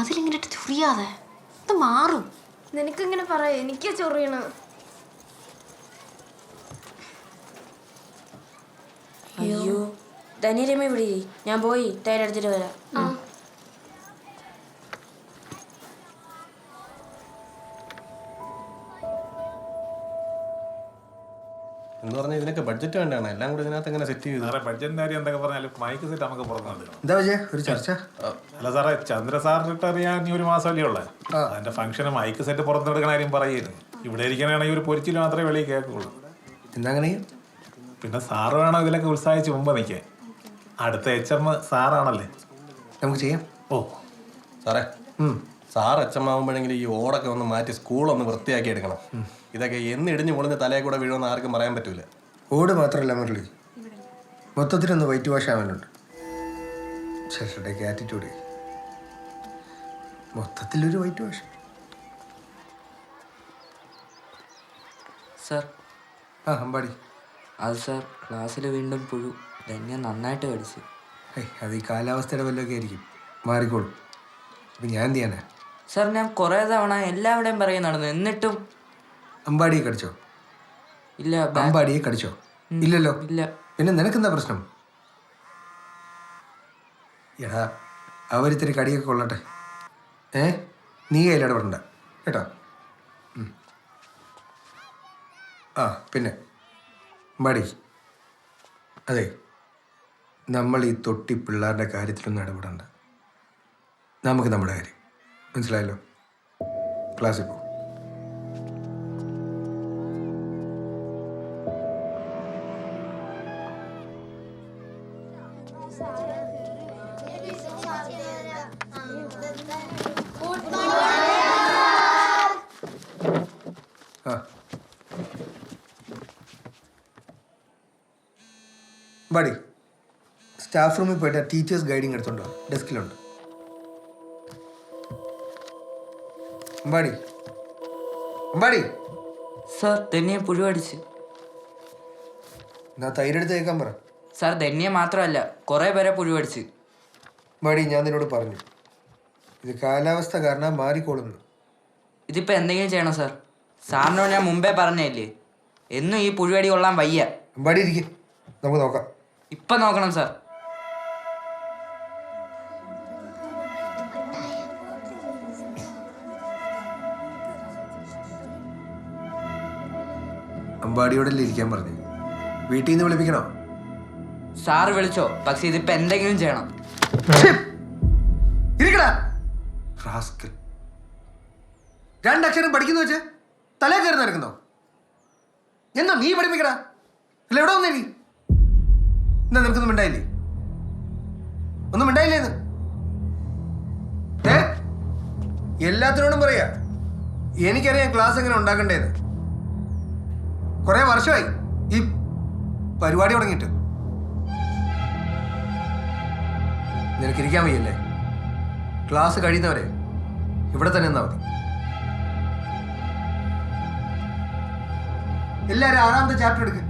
അതിലിങ്ങനെ ചൊറിയാതെ ഇത് മാറും. നിനക്കിങ്ങനെ പറ എനിക്ക് ചൊറിയണ അയ്യോ. ധനിരമ്മ ഇവിടെ ഇരി. ഞാൻ പോയി തൈലെടുത്തിട്ട് വരാം. എന്ന് പറഞ്ഞാൽ ഇതിനൊക്കെ ബഡ്ജറ്റ് വേണ്ടാണ്. എല്ലാം കൂടി ഇതിനകത്ത് എങ്ങനെ സെറ്റ് ചെയ്തു? സാറേ ബഡ്ജറ്റിന്റെ കാര്യം എന്തൊക്കെ പറഞ്ഞാലും മൈക്ക് സെറ്റ് നമുക്ക് പുറത്തുണ്ട് എന്താ വിജയ? ഒരു ചർച്ച? അല്ല സാറേ ചന്ദ്ര സാറിനിട്ട് അറിയാൻ ഈ ഒരു മാസമല്ലേ ഉള്ളത് അതിന്റെ ഫംഗ്ഷന് മൈക്ക് സെറ്റ് പുറത്തെടുക്കണ കാര്യം പറയുന്നു. ഇവിടെ ഇരിക്കണമെങ്കിൽ ഒരു പൊരിച്ചിൽ മാത്രമേ വെളിയിൽ കേൾക്കുള്ളൂ. എന്താ പിന്നെ സാറ് വേണം ഇതിലൊക്കെ ഉത്സാഹിച്ച് മുമ്പ് നിൽക്കാൻ? അടുത്ത എച്ച് എം സാറാണല്ലേ? നമുക്ക് ചെയ്യാം. ഓ. സാറേ സാർ അച്ഛമാവുമ്പോഴെങ്കിലും ഈ ഓടൊക്കെ ഒന്ന് മാറ്റി സ്കൂളൊന്ന് വൃത്തിയാക്കി എടുക്കണം. ഇതൊക്കെ എന്ന് ഇടിഞ്ഞു പൊളിഞ്ഞ് തലയെ കൂടെ വീഴുമെന്ന് ആർക്കും പറയാൻ പറ്റൂല. ഓട് മാത്രമല്ല മുരളി. മൊത്തത്തിലൊന്ന് വൈറ്റ് വാഷ് ആവാനുണ്ട് ചേട്ടന്റെയൊക്കെ ആറ്റിറ്റ്യൂഡ് മൊത്തത്തിലൊരു വൈറ്റ് വാഷ് സർ ആ അമ്പാടി. അത് സർ ക്ലാസ്സിൽ വീണ്ടും പുഴു. ധന്യ നന്നായിട്ട് കടിച്ചു. ഏയ് അത് ഈ കാലാവസ്ഥയുടെ വല്ലതൊക്കെ ആയിരിക്കും. മാറിക്കോളും. അപ്പം ഞാൻ എന്ത് ചെയ്യാനാ? സർ ഞാൻ കുറേ തവണ എല്ലാവിടെയും പറയും നടന്നു. എന്നിട്ടും അമ്പാടിയെ കടിച്ചോ? ഇല്ല ബാ- അമ്പാടിയെ കടിച്ചോ? ഇല്ലല്ലോ. ഇല്ല. പിന്നെ നിനക്കെന്താ പ്രശ്നം? എടാ അവരിത്തിരി കടിയൊക്കെ കൊള്ളട്ടെ. ഏ? നീ കയ്യിൽ ഇടപെടണ്ട കേട്ടോ? ആ പിന്നെ. മടി. അതെ നമ്മൾ ഈ തൊട്ടി പിള്ളേരുടെ കാര്യത്തിലൊന്നും ഇടപെടണ്ട. നമുക്ക് നമ്മുടെ കാര്യം. മനസ്സിലായല്ലോ? ക്ലാസ്സിൽ പോ. ബടി സ്റ്റാഫ് റൂമിൽ പോയിട്ട് ടീച്ചേഴ്സ് ഗൈഡിങ് എടുത്തുണ്ടോ ഡെസ്കിലുണ്ട് ബഡി ബഡി സർ ധന്യെ പുഴുവടിച്ച് എന്നാ തൈരെടുത്ത് കേൾക്കാൻ പറ. സാർ ധന്യെ മാത്രമല്ല കുറേ പേരെ പുഴുവടിച്ച് ബഡി അമ്പാടി ഞാൻ നിന്നോട് പറഞ്ഞു. ഇത് കാലാവസ്ഥ കാരണം മാറിക്കോളുന്നു. ഇതിപ്പോൾ എന്തെങ്കിലും ചെയ്യണം സാർ? സാറിനോട് ഞാൻ മുമ്പേ പറഞ്ഞല്ലേ? എന്നും ഈ പുഴുവടി കൊള്ളാൻ വയ്യ. അമ്പാടി ഇരിക്കും. നമുക്ക് നോക്കാം. ഇപ്പൊ നോക്കണം സാർ. അമ്പാടിയോടല്ലേ ഇരിക്കാൻ പറഞ്ഞു? വീട്ടിൽ നിന്ന് വിളിപ്പിക്കണോ? സാറ് വിളിച്ചോ. പക്ഷെ ഇതിപ്പോ എന്തെങ്കിലും ചെയ്യണം. ഇരിക്കടാ. റാസ്കൽ. രണ്ടക്ഷരം പഠിക്കുന്നു വെച്ച്. തലേ കയറി നടക്കുന്നോ? എന്നാ നീ പഠിപ്പിക്കടാ? അല്ല എവിടെ വന്നേ നീ? എന്നാ നിനക്കൊന്നും മിണ്ടായില്ലേ? ഒന്നും മിണ്ടായില്ലേന്ന് ഏ? എല്ലാത്തിനോടും പറയാ എനിക്കറിയാം ക്ലാസ് എങ്ങനെ ഉണ്ടാക്കണ്ടേന്ന്. കുറെ വർഷമായി ഈ പരിപാടി തുടങ്ങിയിട്ട്. നിനക്കിരിക്കാൻ വയ്യല്ലേ? ക്ലാസ് കഴിയുന്നവരെ ഇവിടെ തന്നെ നിന്നാ മതി. എല്ലാരും ആറാമത്തെ ചാപ്റ്റർ എടുക്ക്.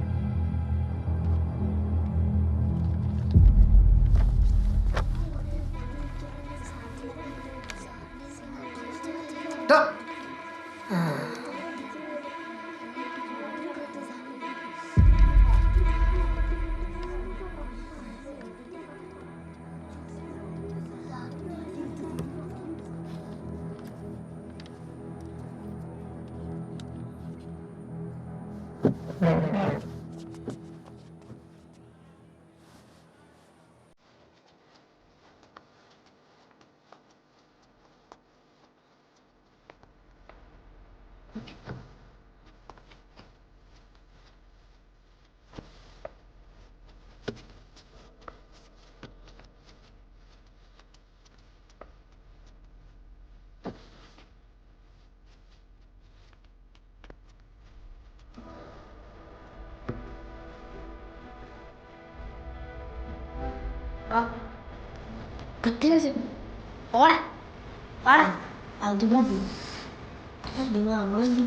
ഓടെ വാടാ അത് മതി നിങ്ങൾ നമ്മളെന്ത്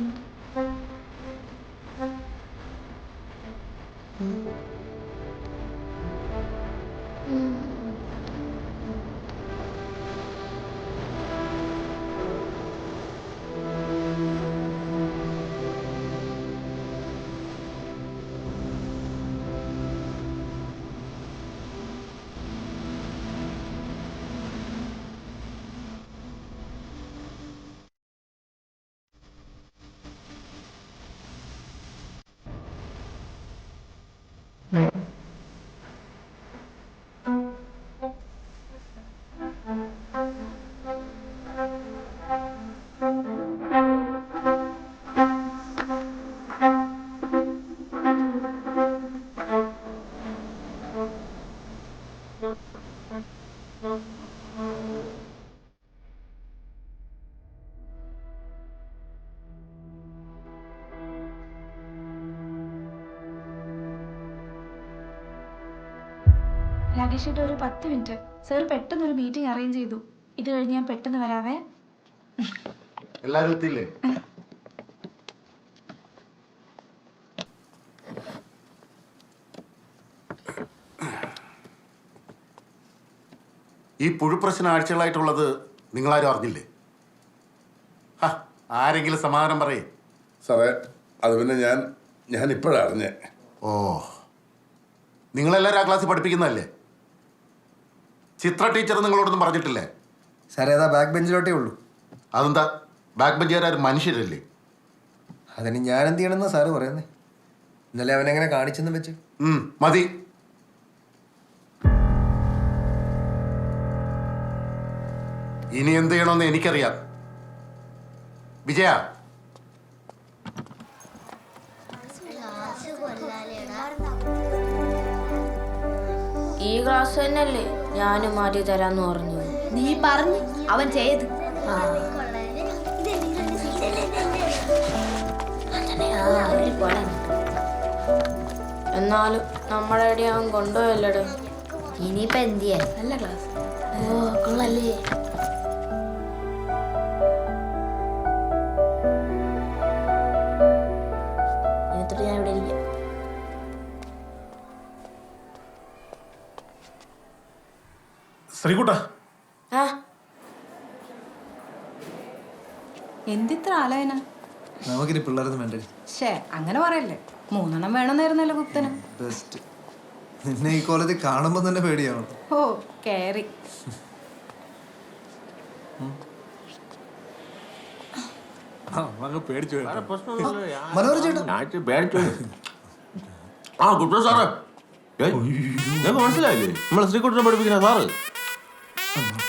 രാകേഷേട്ട ഒരു പത്ത് മിനിറ്റ്. സർ പെട്ടെന്ന് ഒരു മീറ്റിംഗ് അറേഞ്ച് ചെയ്തു. ഇത് കഴിഞ്ഞ് ഞാൻ പെട്ടെന്ന് വരാവേ. എല്ലാരും എത്തിയില്ലേ? ഈ പുഴുപ്രശ്നം ആഴ്ചകളായിട്ടുള്ളത് നിങ്ങളാരും അറിഞ്ഞില്ലേ? ഹാ ആരെങ്കിലും സമാധാനം പറയേ. സാറേ അത് പിന്നെ ഞാൻ ഞാൻ ഇപ്പോഴാണ് അറിഞ്ഞേ. ഓ നിങ്ങളെല്ലാവരും ആ ക്ലാസ്സിൽ പഠിപ്പിക്കുന്നതല്ലേ? ചിത്ര ടീച്ചർ നിങ്ങളോടൊന്നും പറഞ്ഞിട്ടില്ലേ? സാറേ അതാ ബാക്ക് ബെഞ്ചിലോട്ടേ ഉള്ളൂ. അതെന്താ? ബാക്ക് ബെഞ്ചുകാരും മനുഷ്യരല്ലേ? അതിന് ഞാൻ എന്ത് ചെയ്യണമെന്നാ സാറ് പറയുന്നേ? ഇന്നലെ അവനെങ്ങനെ കാണിച്ചെന്ന് വെച്ച്. മതി. ഇനി എന്ത് ചെയ്യണമെന്ന് എനിക്കറിയാം. വിജയ. ഈ ക്ലാസ് തന്നെയല്ലേ ഞാനും മാറ്റി തരാന്ന് പറഞ്ഞു. നീ പറഞ്ഞു അവൻ ചെയ്ത്. എന്നാലും നമ്മളെ അവൻ കൊണ്ടുപോയല്ലടേ? ഇനിയിപ്പോ എന്ത് ചെയ്യാൻ? നല്ല ക്ലാസ് ഓ കൊള്ളല്ലേ ശ്രീകുട്ട. ആ. എന്തിത്ര ആലോചന നമുക്കിനി പിള്ളേരൊന്നും വേണ്ടേ? ഷേ അങ്ങനെ പറയല്ലേ. മൂന്നെണ്ണം വേണമെന്നായിരുന്നല്ലോ ഗുപ്തന്. ബെസ്റ്റ് നിന്നെ ഈ കോലത്തിൽ കാണുമ്പോൾ തന്നെ പേടിയാണ് ഓ കേറി. മനോഹര ചേട്ടാ. ആ ഗുഡ് സാറേ. മനസ്സിലായില്ലേ? നമ്മളെ ശ്രീകുട്ടനെ പഠിപ്പിക്കുന്ന സാറ്. Uh-huh.